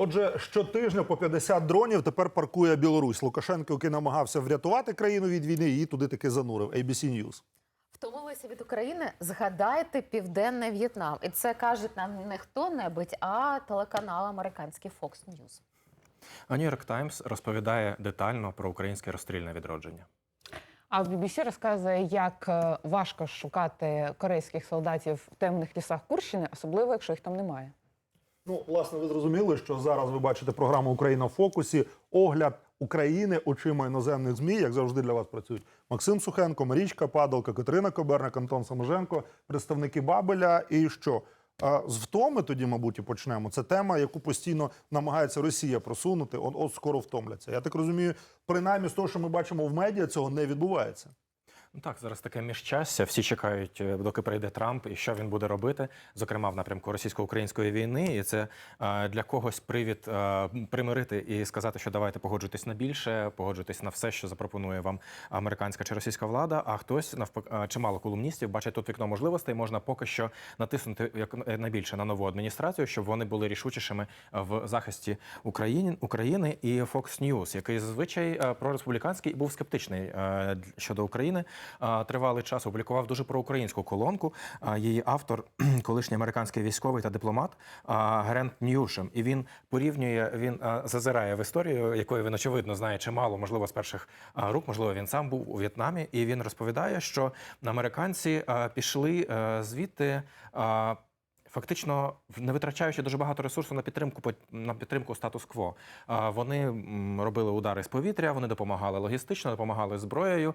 Отже, щотижня по 50 дронів тепер паркує Білорусь. Лукашенко, який намагався врятувати країну від війни, її туди таки занурив. ABC News. Втомилися від України. Згадайте південний В'єтнам, і це кажуть нам не хто-небудь, а телеканал американський Fox News. А Нью-Йорк Таймс розповідає детально про українське розстрільне відродження. А в BBC розказує, як е, важко шукати корейських солдатів в темних лісах Курщини, особливо якщо їх там немає. Ну, власне, ви зрозуміли, що зараз ви бачите програму Україна в фокусі. Огляд України очима іноземних змі, як завжди для вас працюють Максим Сухенко, Марічка Падалка, Катерина Коберник, Антон Саможенко, представники Бабеля. І що? З втоми тоді, мабуть, і почнемо. Це тема, яку постійно намагається Росія просунути. От, от скоро втомляться. Я так розумію, принаймні з того, що ми бачимо в медіа, цього не відбувається. Ну так, зараз таке міжчастя. Всі чекають, е, доки прийде Трамп і що він буде робити, зокрема в напрямку російсько-української війни. І це е, для когось привід е, примирити і сказати, що давайте погоджуйтесь на більше, погоджуйтесь на все, що запропонує вам американська чи російська влада. А хтось навпаки, е, чимало колумністів бачить тут вікно можливостей. Можна поки що натиснути як найбільше на нову адміністрацію, щоб вони були рішучішими в захисті України України і Fox News, який зазвичай прореспубліканський був скептичний щодо України. Тривалий час опублікував дуже проукраїнську колонку. Її автор, колишній американський військовий та дипломат Грент Ньюшем. І він порівнює, він зазирає в історію, якої він очевидно знає чимало, можливо, з перших рук, можливо, він сам був у В'єтнамі. І він розповідає, що американці пішли е, звідти. Фактично, не витрачаючи дуже багато ресурсу на підтримку на підтримку статус-кво, вони робили удари з повітря, вони допомагали логістично, допомагали зброєю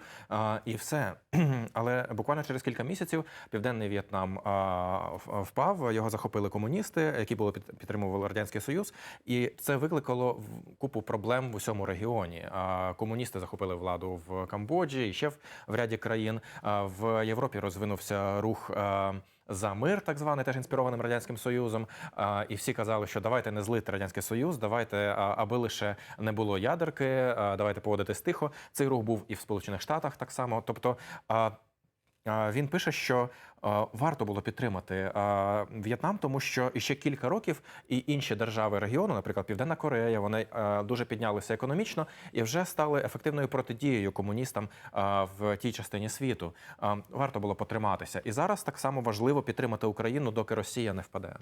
і все. Але буквально через кілька місяців південний В'єтнам впав. Його захопили комуністи, які були під- підтримували радянський союз, і це викликало купу проблем в усьому регіоні. Комуністи захопили владу в Камбоджі і ще в ряді країн. В Європі розвинувся рух. За мир, так званий, теж інспірованим радянським союзом. І всі казали, що давайте не злити радянський союз, давайте, аби лише не було ядерки, давайте поводитись тихо. Цей рух був і в Сполучених Штатах так само. Тобто. Він пише, що варто було підтримати В'єтнам, тому що ще кілька років і інші держави регіону, наприклад, Південна Корея, вони дуже піднялися економічно і вже стали ефективною протидією комуністам в тій частині світу. Варто було потриматися. І зараз так само важливо підтримати Україну, доки Росія не впаде.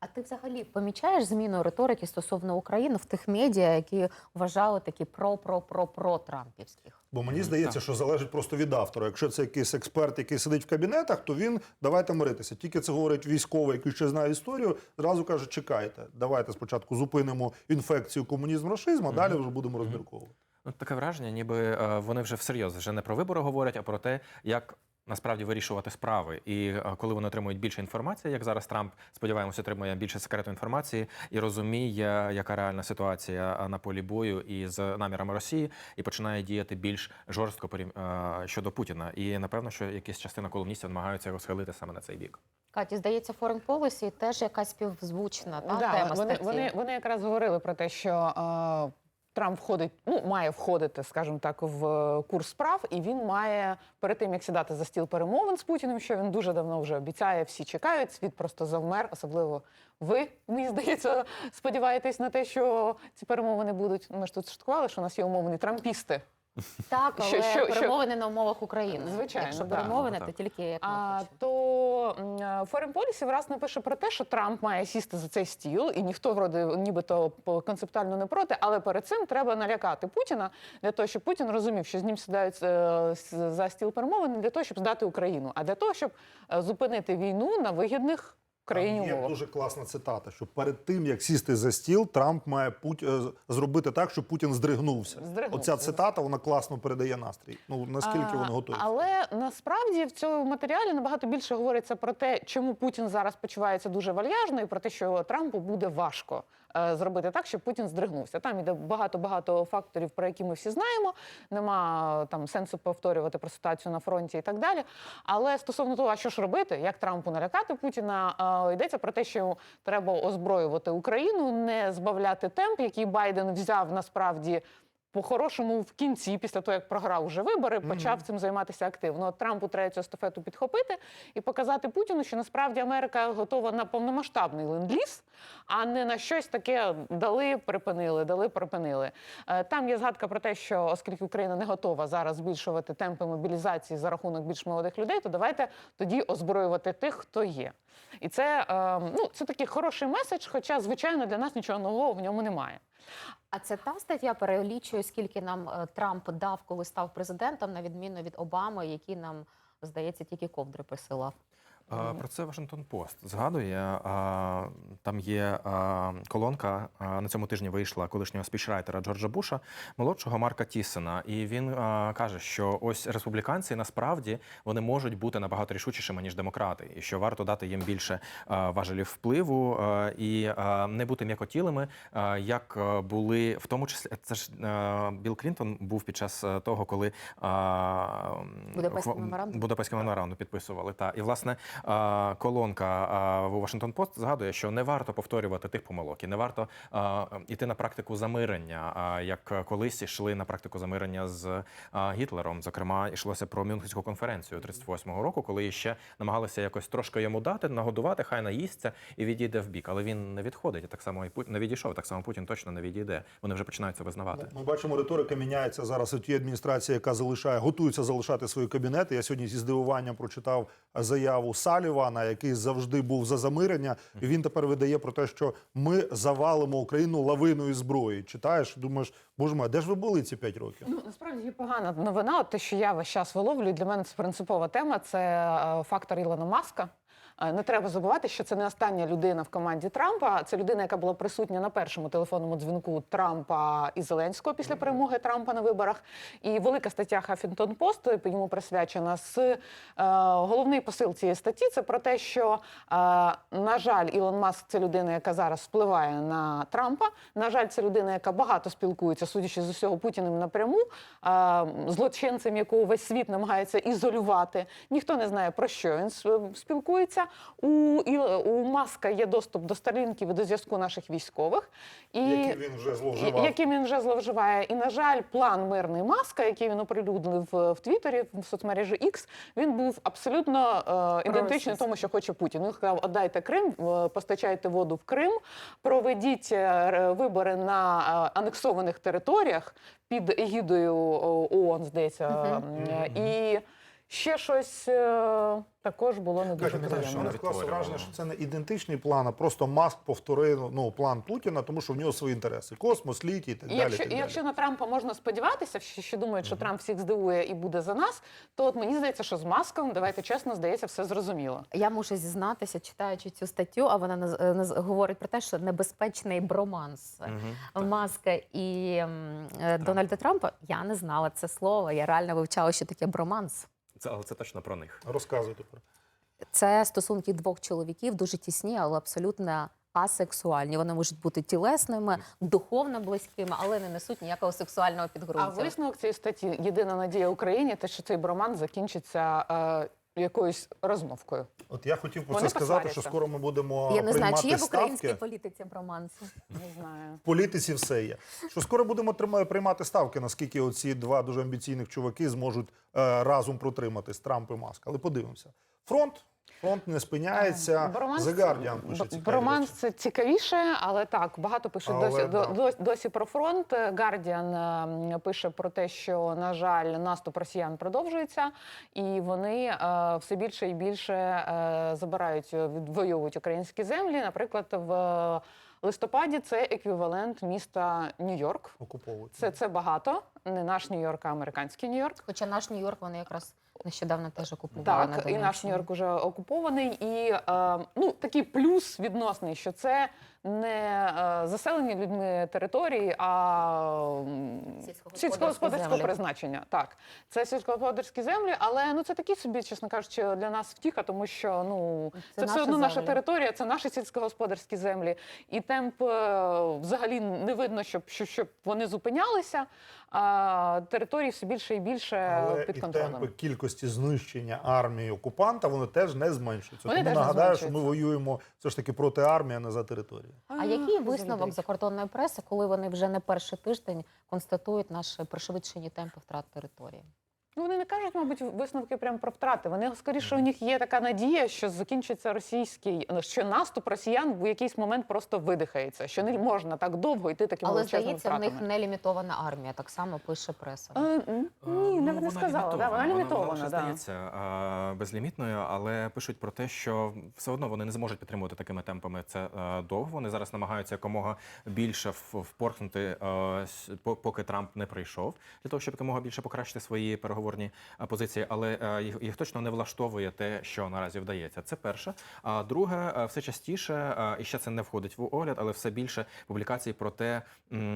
А ти взагалі помічаєш зміну риторики стосовно України в тих медіа, які вважали такі про про про про трампівських? Бо мені здається, що залежить просто від автора. Якщо це якийсь експерт, який сидить в кабінетах, то він давайте миритися. Тільки це говорить військовий, який ще знає історію, зразу каже: чекайте, давайте спочатку зупинимо інфекцію комунізм рашизм, а далі вже будемо розмірковувати. Ну, таке враження, ніби е, вони вже всерйоз вже не про вибори говорять, а про те, як. Насправді вирішувати справи, і е, коли вони отримують більше інформації, як зараз Трамп сподіваємося, отримує більше секретної інформації і розуміє, яка реальна ситуація е, на полі бою і з намірами Росії, і починає діяти більш жорстко е, щодо Путіна. І напевно, що якась частина колумністів намагаються його схилити саме на цей бік. Каті, здається, foreign policy теж якась співзвучна та, Да, тема вони, вони, вони якраз говорили про те, що Трамп входить, ну має входити, скажімо так, в е, курс справ, і він має перед тим, як сідати за стіл перемовин з Путіним, що він дуже давно вже обіцяє, всі чекають. Світ просто завмер, особливо ви, мені здається, сподіваєтесь на те, що ці перемовини будуть. Ми ж тут шуткували, що у нас є умовні трампісти. Так, але Що- що- що- перемовини на умовах України. Звичайно, Якщо перемовини, Ну, то так. тільки як А, то Foreign Policy враз напише про те, що Трамп має сісти за цей стіл, і ніхто вроде нібито концептуально не проти, але перед цим треба налякати Путіна для того, щоб Путін розумів, що з ним сідають е, за стіл перемовин для того, щоб здати Україну, а для того, щоб е, зупинити війну на вигідних країні є дуже класна цитата, що перед тим як сісти за стіл, Трамп має Пут... е, зробити так, щоб Путін здригнувся. Здригнувся. Оця цитата вона класно передає настрій. Ну наскільки вони готові? Але насправді в цьому матеріалі набагато більше говориться про те, чому Путін зараз почувається дуже вальяжно, і про те, що Трампу буде важко е, зробити так, щоб Путін здригнувся. Там іде багато багато факторів, про які ми всі знаємо. Нема там сенсу повторювати про ситуацію на фронті і так далі. Але стосовно того, а що ж робити, як Трампу налякати Путіна, е, йдеться про те, що треба озброювати Україну, не збавляти темп, який Байден взяв насправді по-хорошому в кінці, після того як програв уже вибори, почав цим займатися активно. От Трампу треба цю естафету підхопити і показати Путіну, що насправді Америка готова на повномасштабний ленд-ліз, а не на щось таке дали, припинили, дали, припинили. Е, Там є згадка про те, що оскільки Україна не готова зараз збільшувати темпи мобілізації за рахунок більш молодих людей, то давайте тоді озброювати тих, хто є. І це, е, ну, це такий хороший меседж, хоча, звичайно, для нас нічого нового в ньому немає. А це та стаття перелічує, скільки нам е, Трамп дав, коли став президентом, на відміну від Обами, який нам здається тільки ковдри присилав. Про це Вашингтон Пост згадує. Там є колонка. На цьому тижні вийшла колишнього спічрайтера Джорджа Буша, молодшого Марка Тісена. І він каже, що ось республіканці насправді вони можуть бути набагато рішучішими ніж демократи, і що варто дати їм більше важелів впливу і не бути м'якотілими, як були в тому числі. Це ж Білл Клінтон був під час того, коли Будапештський меморандум? Підписували. Та і власне колонка в Washington Post згадує, що не варто повторювати тих помилок, і не варто а, іти на практику замирення, як колись йшли на практику замирення з Гітлером. Зокрема, йшлося про Мюнхенську конференцію 38-го року, коли ще намагалися якось трошки йому дати, нагодувати, хай наїсться і відійде в бік. Але він не відходить. Так само і Путін не відійшов. Так само Путін точно не відійде. Вони вже починають це визнавати. Ми бачимо, риторика міняється зараз. У тій адміністрації, яка залишає, готується залишати свої кабінети. Я сьогодні зі здивуванням прочитав заяву Салівана, який завжди був за замирення. І він тепер видає про те, що ми завалимо Україну лавиною зброї. Читаєш, думаєш, боже мой, де ж ви були ці п'ять років? Ну насправді погана новина. От те, що я весь час виловлюю, для мене це принципова тема. Це е, фактор Ілона Маска. Не треба забувати, що це не остання людина в команді Трампа. Це людина, яка була присутня на першому телефонному дзвінку Трампа і Зеленського після перемоги Трампа на виборах. І велика стаття Huffington Post йому присвячена з е, головний посил цієї статті. Це про те, що е, на жаль, Ілон Маск це людина, яка зараз впливає на Трампа. На жаль, це людина, яка багато спілкується, судячи з усього Путіним напряму, е, злочинцем, якого весь світ намагається ізолювати. Ніхто не знає про що він спілкується. У, Іл- у Маска є доступ до старлінків і до зв'язку наших військових. І Які він вже зловживав. яким він вже зловживає. І, на жаль, план мирний маска, який він оприлюднив в, в Твіттері, в соцмережі X, він був абсолютно е, ідентичний тому, що хоче Путін. Він сказав: отдайте Крим, е, постачайте воду в Крим, проведіть е, вибори на е, анексованих територіях під егідою ООН, здається, е, і ще щось е, також було не дуже що приємно. мене склалося Відтворювало. враження, що це не ідентичний план, а просто Маск повторив ну, план Путіна, тому що в нього свої інтереси. Космос, літій і так І далі. якщо, так і далі. якщо на Трампа можна сподіватися, що, що думають, що Трамп всіх здивує і буде за нас, то от мені здається, що з маском, давайте чесно, здається, все зрозуміло. Я мушу зізнатися, читаючи цю статтю, а вона наз- е, наз- говорить про те, що небезпечний броманс. Маска і м, е, Дональда Трампа. Я не знала це слово. Я реально вивчала, що таке броманс. Це але це точно про них. Розказуй тепер. Це стосунки двох чоловіків, дуже тісні, але абсолютно асексуальні. Вони можуть бути тілесними, духовно близькими, але не несуть ніякого сексуального А висновок цієї статті єдина надія Україні, те, що цей броман закінчиться е, якоюсь розмовкою. От я хотів про Вони це сказати, посваряться. що скоро ми будемо Я не знаю, приймати чи є в українській ставки. політиці броманси. Не знаю. В політиці все є. Що скоро будемо трима- приймати ставки, наскільки оці два дуже амбіційних чуваки зможуть е, разом протриматись Трамп і Маск. Але подивимося. Фронт. Фронт не спиняється. Броманс, The Guardian пише цікаві Броманс речі. це цікавіше, але так багато пишуть Але досі, да. досі, досі про фронт. Guardian е, пише про те, що на жаль, наступ росіян продовжується, і вони е, все більше і більше е, забирають, е, відвоюють українські землі. Наприклад, в листопаді це еквівалент міста Нью-Йорк. Окуповують. Це, це багато. Не наш Нью-Йорк, а американський Нью-Йорк. Хоча наш Нью-Йорк вони якраз нещодавно теж окупували. на Так, і наш. Нью-Йорк уже окупований. І е, ну, такий плюс відносний, що це не е, заселені людьми території, а сільськогосподарського призначення. Так, це сільськогосподарські землі, але ну це такі собі, чесно кажучи, для нас втіха, тому що ну це, Це все одно наша землі. територія, це наші сільськогосподарські землі. І темп е, взагалі не видно, щоб, щоб, щоб вони зупинялися. А території все більше і більше Але під і контролем. темпи кількості знищення армії окупанта вони теж не зменшуються. Вони Тому теж не нагадаю, що ми воюємо все ж таки проти армії, а не за територію. А який висновок закордонної преси, коли вони вже не перший тиждень констатують наші пришвидшені темпи втрат території? Ну, вони не кажуть, мабуть, висновки прямо про втрати. Вони скоріше у них є така надія, що закінчиться російський, ну, що наступ росіян в якийсь момент просто видихається, що не можна так довго йти такими Але здається, в них втратами. не лімітована армія, так само пише преса. Е, Ні, не, не сказала. Да, вона лімітована. Вона, да. здається а, безлімітною, але пишуть про те, що все одно вони не зможуть підтримувати такими темпами це е, довго. Вони зараз намагаються якомога більше впорхнути, е, с- поки Трамп не прийшов, для того, щоб якомога більше покращити свої переговорні е, позиції. Але е, їх, їх точно не влаштовує те, що наразі вдається. Це перше. А друге, е, все частіше, і ще це не входить в огляд, але все більше публікацій про те,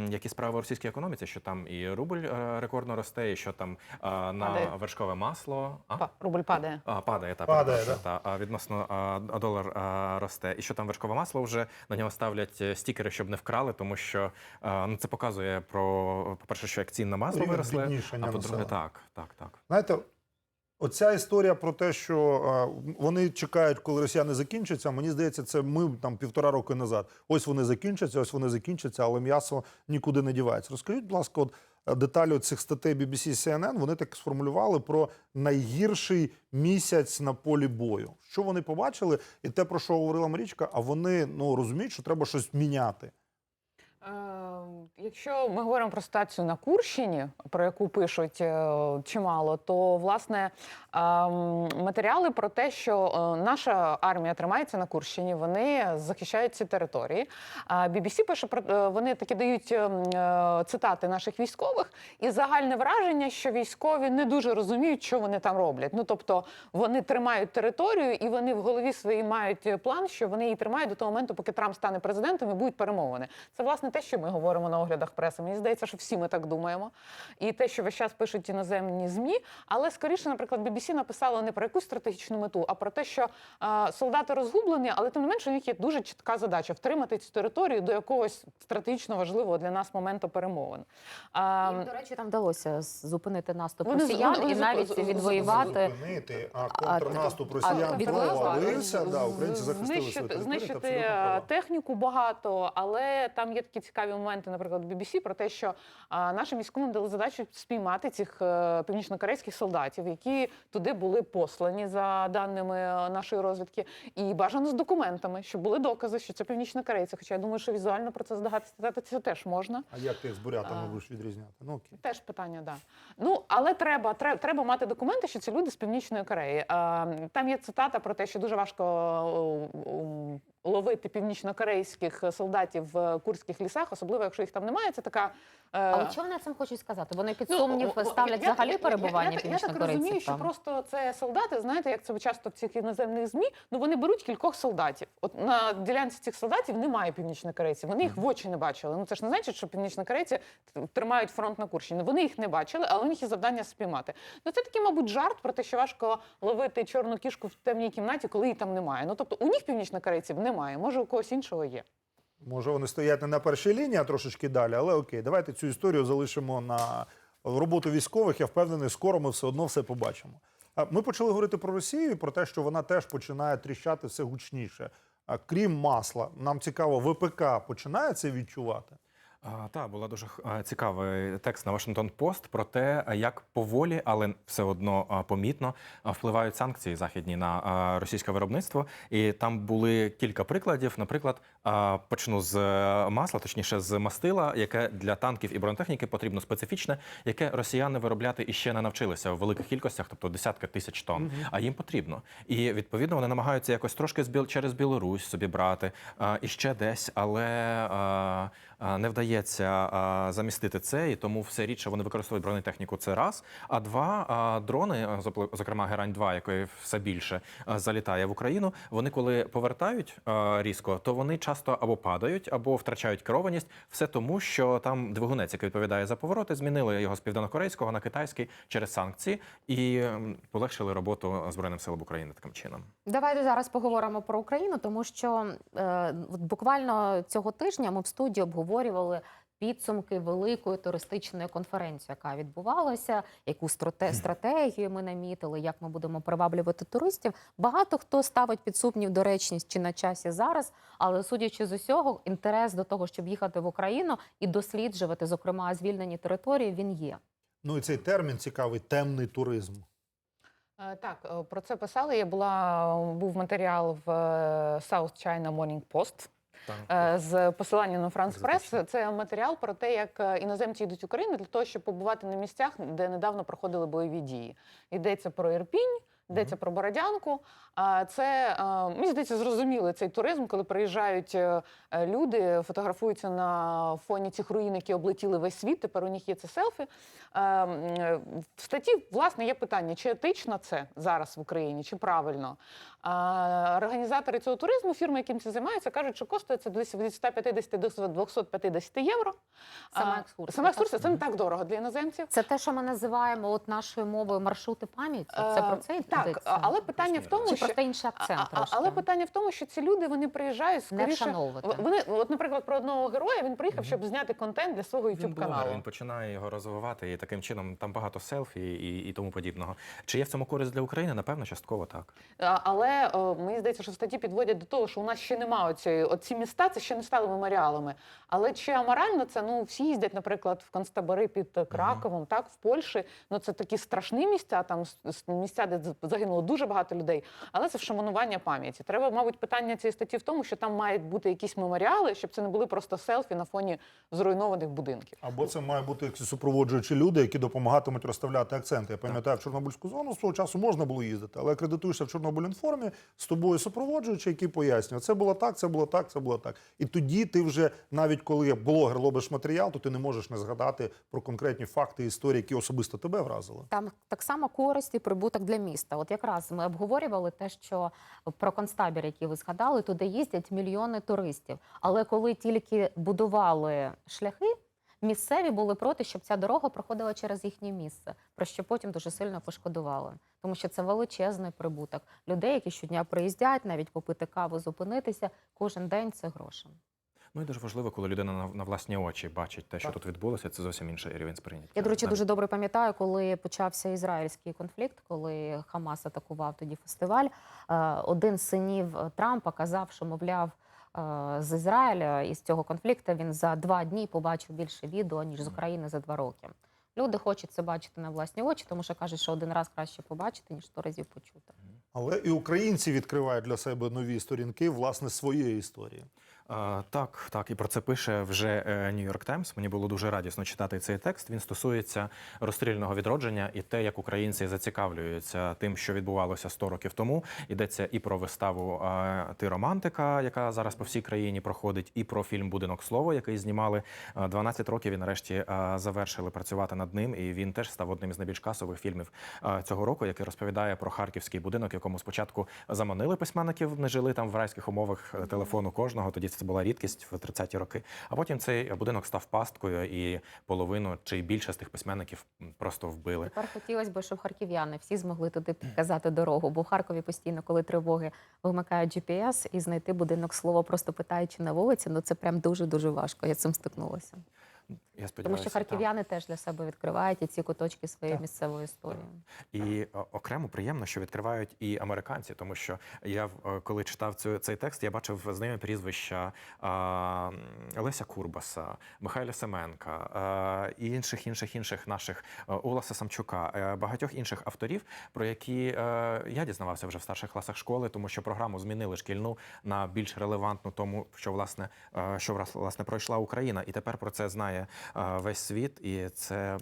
які справи в російській економіці, що там і рубль рекордно росте, і що там на Падає. вершкове масло. А? Рубль падає. А, падає, та, Падає, та, а, відносно а, долар а, росте. І що там вершкове масло вже на нього ставлять стікери, щоб не вкрали, тому що а, ну, це показує про, по-перше, що як цін на масло виросли, а по-друге, так, так, так. Знаєте, оця історія про те, що е, вони чекають, коли росіяни закінчаться, мені здається, це ми там півтора роки назад. Ось вони закінчаться, ось вони закінчаться, але м'ясо нікуди не дівається. Розкажіть, будь ласка, от е, деталі цих статей BBC CNN, вони так сформулювали про найгірший місяць на полі бою. Що вони побачили, і те, про що говорила Марічка, а вони ну розуміють, що треба щось міняти. Якщо ми говоримо про ситуацію на Курщині, про яку пишуть е, чимало, то власне ем, матеріали про те, що е, наша армія тримається на Курщині, вони захищають ці території. А BBC пише про е, вони такі дають ем, цитати наших військових, і загальне враження, що військові не дуже розуміють, що вони там роблять. Ну тобто вони тримають територію, і вони в голові своїй мають план, що вони її тримають до того моменту, поки Трамп стане президентом і будуть перемовини. Це власне те, що ми говоримо на оглядах преси. Мені здається, що всі ми так думаємо. І те, що весь час пишуть іноземні змі, але скоріше, наприклад, BBC написала не про якусь стратегічну мету, а про те, що е, солдати розгублені, але тим не менше у них є дуже чітка задача втримати цю територію до якогось стратегічно важливого для нас моменту перемовин. А, Їм, до речі, там вдалося зупинити наступ Вони росіян вони і навіть відвоювати. Зупинити, а контрнаступ росіян провалився. Да, українці захистили свою знищити, територію. знищити е, техніку багато, але там є такі цікаві моменти, наприклад, в BBC, про те, що нашим військовим дали задачу спіймати цих е, північнокорейських солдатів, які туди були послані за даними е, нашої розвідки, і бажано з документами, щоб були докази, що це північнокорейці. Хоча я думаю, що візуально про це здогадатися теж можна. А як ти з бурятами будеш відрізняти? Ну окей. Теж питання, да. Ну але треба, треба, треба мати документи, що ці люди з північної Кореї. Е, там є цитата про те, що дуже важко ловити північнокорейських солдатів в курських лісах, особливо якщо їх там немає. Це така. е, Але що вони цим хочуть сказати? Вони під Ну, сумнів о- ставлять я- взагалі я- перебування я, я, я так розумію, що там? просто це солдати, знаєте, як це часто в цих іноземних змі. Ну вони беруть кількох солдатів. От на ділянці цих солдатів немає північнокорейців. Вони їх в очі не бачили. Ну це ж не значить, що північнокорейці тримають фронт на Курщині. Вони їх не бачили, але у них є завдання спіймати. Ну це такий, мабуть, жарт про те, що важко ловити чорну кішку в темній кімнаті, коли її там немає. Ну тобто у них північнокорейців немає. Може, у когось іншого є. Може, вони стоять не на першій лінії, а трошечки далі, але окей, давайте цю історію залишимо на роботу військових. Я впевнений, скоро ми все одно все побачимо. Ми почали говорити про Росію і про те, що вона теж починає тріщати все гучніше. А крім масла, нам цікаво, ВПК починає це відчувати. А, та була дуже цікавий текст на Washington Post про те, як поволі, але все одно помітно впливають санкції західні на російське виробництво. І там були кілька прикладів. Наприклад, почну з е, масла, точніше з мастила, яке для танків і бронетехніки потрібно специфічне, яке росіяни виробляти іще не навчилися в великих кількостях, тобто десятки тисяч тонн. А їм потрібно. І відповідно вони намагаються якось трошки через Білорусь собі брати і ще десь, але не вдається замістити це, і тому все рідше вони використовують бронетехніку. Це раз. А два дрони, зокрема Герань 2 якої все більше залітає в Україну. Вони коли повертають різко, то вони часто або падають, або втрачають керованість. Все тому, що там двигунець, який відповідає за повороти, змінили його з південнокорейського на китайський через санкції і полегшили роботу збройним силам України таким чином. Давайте зараз поговоримо про Україну, тому що е, буквально цього тижня ми в студії обговорювали підсумки великої туристичної конференції, яка відбувалася, яку стратегію ми намітили, як ми будемо приваблювати туристів. Багато хто ставить під сумнів доречність чи на часі зараз, але судячи з усього, інтерес до того, щоб їхати в Україну і досліджувати, зокрема, звільнені території, він є. Ну і цей термін цікавий темний туризм. Е, Так, е, про це писали. Я була був матеріал в е, South China Morning Post. Е, з посилання на Франс Прес. Це матеріал про те, як е, іноземці йдуть в Україну для того, щоб побувати на місцях, де недавно проходили бойові дії. Йдеться про Ірпінь. Йдеться про Бородянку. Це е, мені здається, зрозумілий цей туризм, коли приїжджають е, е, люди, фотографуються на фоні цих руїн, які облетіли весь світ. Тепер у них є це селфі. Е, м, е, В статті власне є питання, чи етично це зараз в Україні, чи правильно. Організатори цього туризму, фірми, яким це займаються, кажуть, що коштує це десь від 150 до 250 євро. Сама екскурсія, Сама екскурсія це не так дорого для іноземців. Це те, що ми називаємо от нашою мовою маршрути пам'яті. Це про це Е, йдеться? Так, але питання в тому, Чи що просто інший акцент А- а- але питання в тому, що ці люди вони приїжджають скоріше. в- Вони, от, наприклад, про одного героя він приїхав, Мгм. щоб зняти контент для свого youtube каналу. він починає його розвивати, і таким чином там багато селфі і, і тому подібного. Чи є в цьому користь для України? Напевно, частково так. А, Але о, мені здається, що в статті підводять до того, що у нас ще немає оцієї оці міста, це ще не стали меморіалами. Але чи аморально це? Ну всі їздять, наприклад, в концтабори під е, Краковом, так в Польщі. Ну це такі страшні місця, там місця, де з- загинуло дуже багато людей. Але це вшанування пам'яті. Треба, мабуть, питання цієї статті в тому, що там мають бути якісь меморіали, щоб це не були просто селфі на фоні зруйнованих будинків. Або це має бути якісь супроводжуючі люди, які допомагатимуть розставляти акценти. Я пам'ятаю, в Чорнобильську зону свого часу можна було їздити, але акредитуєшся в Чорнобилінформі, з тобою супроводжуючи, який пояснює, це було так, це було так, це було так. І тоді ти вже, навіть коли блогер робиш матеріал, то ти не можеш не згадати про конкретні факти і історії, які особисто тебе вразили. Там так само користь і прибуток для міста. От якраз ми обговорювали те, що про концтабір, який ви згадали, туди їздять мільйони туристів. Але коли тільки будували шляхи, місцеві були проти, щоб ця дорога проходила через їхнє місце, про що потім дуже сильно пошкодували. Тому що це величезний прибуток. Людей, які щодня приїздять, навіть попити каву, зупинитися, кожен день це гроші. Ну і дуже важливо, коли людина на, на власні очі бачить те, що Так. тут відбулося, це зовсім інший рівень сприйняття. Я, до речі, дуже добре пам'ятаю, коли почався ізраїльський конфлікт, коли Хамас атакував тоді фестиваль. е, Один з синів Трампа казав, що мовляв. е, З Ізраїля із цього конфлікту він за два дні побачив більше відео ніж з України за два роки. Люди хочуть це бачити на власні очі, тому що кажуть, що один раз краще побачити ніж сто разів почути. Але і українці відкривають для себе нові сторінки власне своєї історії. Так, так, і про це пише вже Нью-Йорк Таймс. Мені було дуже радісно читати цей текст. Він стосується розстрільного відродження і те, як українці зацікавлюються тим, що відбувалося 100 років тому. Йдеться і про виставу Ти романтика, яка зараз по всій країні проходить, і про фільм Будинок слово, який знімали А, 12 років. І нарешті завершили працювати над ним. І він теж став одним з найбільш касових фільмів цього року, який розповідає про харківський будинок, якому спочатку заманили письменників, не жили там в райських умовах е, телефону кожного. Тоді це була рідкість в 30-ті роки. А потім цей будинок став пасткою, і половину чи більше з тих письменників просто вбили. Тепер хотілося б, щоб харків'яни всі змогли туди показати дорогу, бо в Харкові постійно, коли тривоги вимикають GPS і знайти будинок слова, просто питаючи на вулиці, ну це прям дуже дуже важко. Я цим стикнулася. Я Тому що так. харків'яни теж для себе відкривають і ці куточки своєї Так. місцевої історії. І окремо приємно, що відкривають і американці, тому що я в- коли читав цю, цей текст, я бачив знайомі прізвища а, Леся Курбаса, Михайля Семенка а, і інших інших інших наших а, Олеса Самчука, е, багатьох інших авторів, про які е, я дізнавався вже в старших класах школи, тому що програму змінили шкільну на більш релевантну тому, що власне е, що власне пройшла Україна, і тепер про це знає е, весь світ, і це,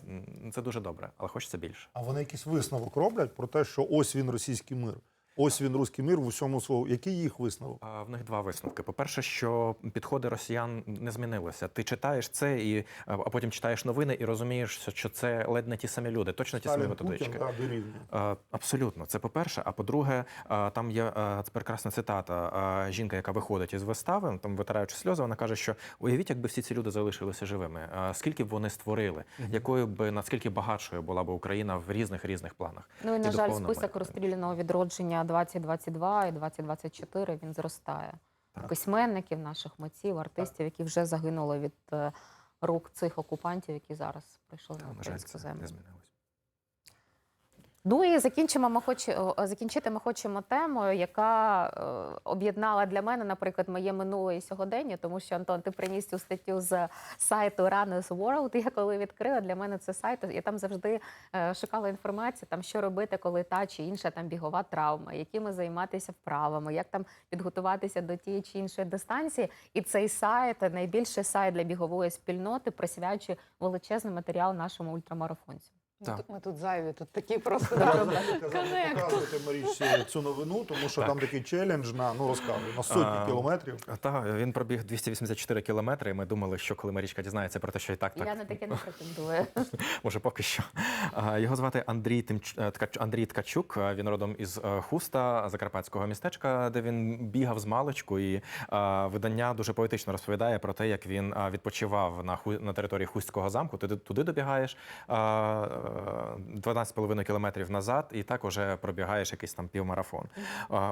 це дуже добре, але хочеться більше. А вони якийсь висновок роблять про те, що ось він російський мир. Ось він руський мир в усьому свого. Який їх висновок? А, В них два висновки. По-перше, що підходи росіян не змінилися. Ти читаєш це, і а потім читаєш новини і розумієш, що це ледь не ті самі люди, точно ті самі методички. Путін, да. А, Абсолютно, це по-перше. А по-друге, там є прекрасна цитата. Жінка, яка виходить із вистави, там витираючи сльози, вона каже, що уявіть, якби всі ці люди залишилися живими. Скільки б вони створили, якою б наскільки багатшою була б Україна в різних різних планах. Ну і на І жаль, список розстріляного відродження 2022 і 2024 він зростає. Так. Письменників, наших митців, артистів, які вже загинули від е, рук цих окупантів, які зараз прийшли так, на на українську землю. не змінилось. Ну і закінчимо. Ми хоч закінчити ми хочемо темою, яка е, об'єднала для мене, наприклад, моє минуле і сьогодення, тому що Антон, ти приніс цю статтю з сайту Runners World. Я коли відкрила для мене це сайт, я там завжди е, шукала інформацію, там що робити, коли та чи інша там бігова травма, якими займатися вправами, як там підготуватися до тієї чи іншої дистанції. І цей сайт найбільший сайт для бігової спільноти, присвячує величезний матеріал нашому ультрамарафонцю. Ми Так. тут- Ми тут зайві, тут такі просто Треба да, знаєте, казати, Коннект. показуйте Марічці цю новину, тому що Так. там такий челендж на ну розказуй, на сотні А, кілометрів. Так, він пробіг 284 кілометри. і Ми думали, що коли Марічка дізнається про те, що і так так Я на таке не претендую. Може, поки що. Його звати Андрій Тимч... е, Андрій Ткачук. Він родом із е, Хуста, закарпатського містечка, де він бігав з маличку. І видання дуже поетично розповідає про те, як він відпочивав на ху... на території Хустського замку. Ти туди добігаєш а, 12,5 кілометрів назад, і так уже пробігаєш якийсь там півмарафон.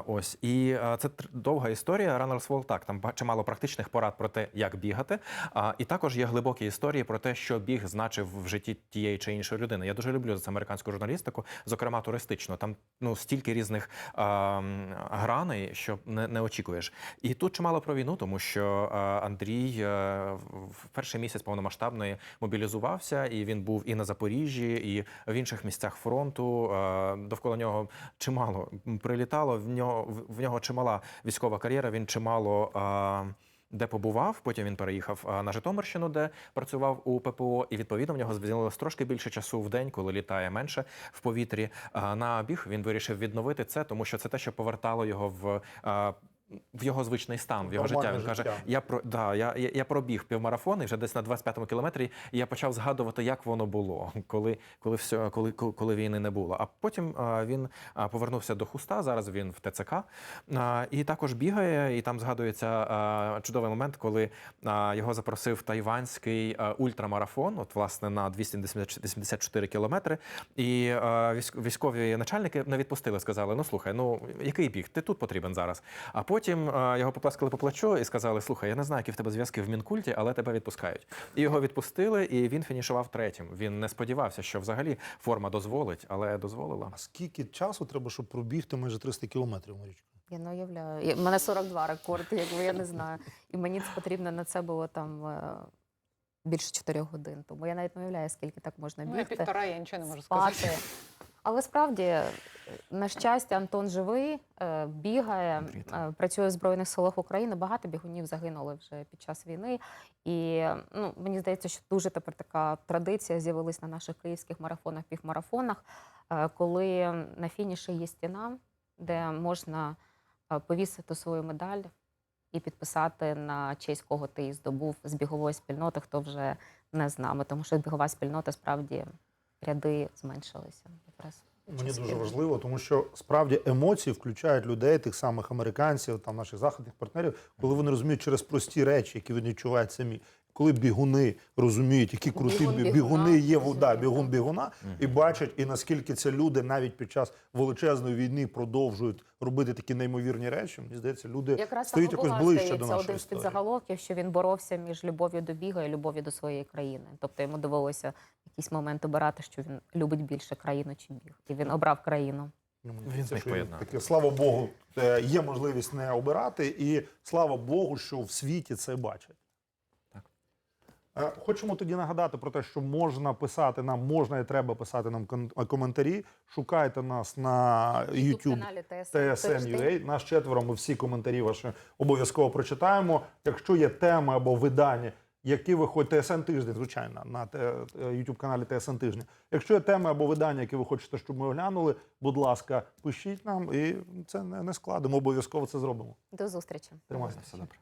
Ось і це довга історія. Runners World, так там чимало практичних порад про те, як бігати. І також є глибокі історії про те, що біг значив в житті тієї чи іншої людини. Я дуже люблю це американську журналістику, зокрема туристичну. Там ну стільки різних граней, що не, не очікуєш. І тут чимало про війну, тому що Андрій е, в перший місяць повномасштабної мобілізувався, і він був і на Запоріжжі, і в інших місцях фронту. Е, Довкола нього чимало прилітало. В нього в- нього чимала військова кар'єра. Він чимало. е, Де побував, потім він переїхав на Житомирщину, де працював у ППО, і відповідно в нього з'явилось трошки більше часу в день, коли літає менше в повітрі. На біг він вирішив відновити це, тому що це те, що повертало його в. В його звичний стан, в його життя. Він каже: я про да, я, я, я пробіг півмарафон і вже десь на 25-му кілометрі. І я почав згадувати, як воно було, коли, коли все, коли, коли, коли війни не було. А потім а, він а, повернувся до хуста. Зараз він в ТЦК а, і також бігає. І там згадується а, чудовий момент, коли а, його запросив тайванський а, ультрамарафон, от власне на 284 кілометри. І а, військ- військові начальники не відпустили, сказали: ну слухай, ну який біг? Ти тут потрібен зараз. А потім а, його поплескали по плечу і сказали: Слухай, я не знаю, які в тебе зв'язки в мінкульті, але тебе відпускають. І його відпустили, і він фінішував третім. Він не сподівався, що взагалі форма дозволить, але дозволила. А скільки часу треба, щоб пробігти майже 300 кілометрів, Марічка? Я не уявляю. У мене 42 рекорд, якби я не знаю. І мені це потрібно на це було там е, більше 4 годин. Тому я навіть не уявляю, скільки так можна Ну, я півтора, я нічого не можу спати. сказати. Але справді, е, на щастя, Антон живий, е, бігає, е, працює в Збройних силах України. Багато бігунів загинули вже під час війни. І ну, мені здається, що дуже тепер така традиція з'явилась на наших київських марафонах, півмарафонах, коли на фініші є стіна, де можна повісити свою медаль і підписати на честь кого ти здобув з бігової спільноти, хто вже не з нами, тому що бігова спільнота справді ряди зменшилися. Якраз Мені дуже важливо, тому що справді емоції включають людей, тих самих американців, там наших західних партнерів, коли вони розуміють через прості речі, які вони відчувають самі. Коли бігуни розуміють, які круті Бігун бі- бігуна, бігуни є в- да, розуміють, бігун бігуна, і бачать, і наскільки це люди навіть під час величезної війни продовжують робити такі неймовірні речі. Мені здається, люди Якраз стають якось ближче здається, до нашої один з історії. підзаголовків, що він боровся між любов'ю до біга і любов'ю до своєї країни. Тобто йому довелося в якийсь момент обирати, що він любить більше країну чи біг. І він обрав країну. Ну, Він зміг що таке, слава Богу, е, є можливість не обирати, і слава Богу, що в світі це бачать. Е, Хочемо тоді нагадати про те, що можна писати нам, можна і треба писати нам коментарі. Шукайте нас на YouTube. каналі TSN.ua. Нас четверо, ми всі коментарі ваші обов'язково прочитаємо. Якщо є теми або видання, які ви хочете, TSN тиждень, звичайно, на youtube каналі TSN тижня. Якщо є теми або видання, які ви хочете, щоб ми оглянули, будь ласка, пишіть нам, і це не, складемо. Обов'язково це зробимо. До зустрічі. Тримайтеся. Все добре.